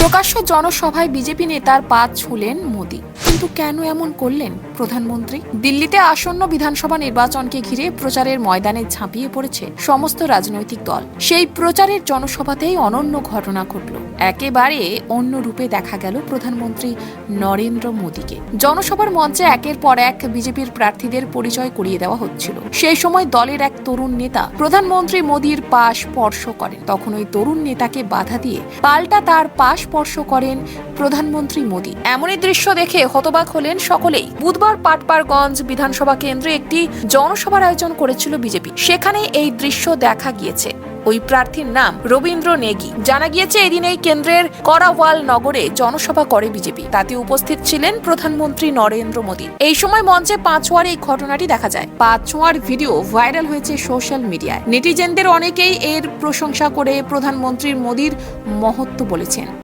প্রকাশ্য জনসভায় বিজেপি নেতার পা ছুলেন মোদী। কিন্তু কেন এমন করলেন প্রধানমন্ত্রী? দিল্লিতে আসন্ন বিধানসভা নির্বাচনকে ঘিরে প্রচারের ময়দানে ঝাঁপিয়ে পড়েছে সমস্ত রাজনৈতিক দল। সেই প্রচারের জনসভাতেই অনন্য ঘটনা ঘটল। একেবারে অন্য রূপে দেখা গেল প্রধানমন্ত্রী নরেন্দ্র মোদীকে। জনসভার মঞ্চে একের পর এক বিজেপির প্রার্থীদের পরিচয় করিয়ে দেওয়া হচ্ছিল। সেই সময় দলের এক তরুণ নেতা প্রধানমন্ত্রী মোদীর পা স্পর্শ করেন। তখন ওই তরুণ নেতাকে বাধা দিয়ে পাল্টা তার পা স্পর্শ করেন প্রধানমন্ত্রী মোদী। এমনই দৃশ্য দেখে হতবাক হলেন সকলেই। বুধবার পাটপাড়গঞ্জ বিধানসভা কেন্দ্রে একটি জনসভার আয়োজন করেছিল বিজেপি। সেখানে এই দৃশ্য দেখা গিয়েছে। ওই প্রার্থীর নাম রবীন্দ্র নেগি। জানা গিয়েছে, এদিন এই কেন্দ্রের করাওয়াল নগরে জনসভা করে বিজেপি। তাতে উপস্থিত ছিলেন প্রধানমন্ত্রী নরেন্দ্র মোদী। এই সময় মঞ্চে পাঁচোয়ার এই ঘটনাটি দেখা যায়। পাঁচোয়ার ভিডিও ভাইরাল হয়েছে সোশ্যাল মিডিয়ায়। নেটিজেনদের অনেকেই এর প্রশংসা করে প্রধানমন্ত্রীর মোদীর মহত্ব বলেছেন।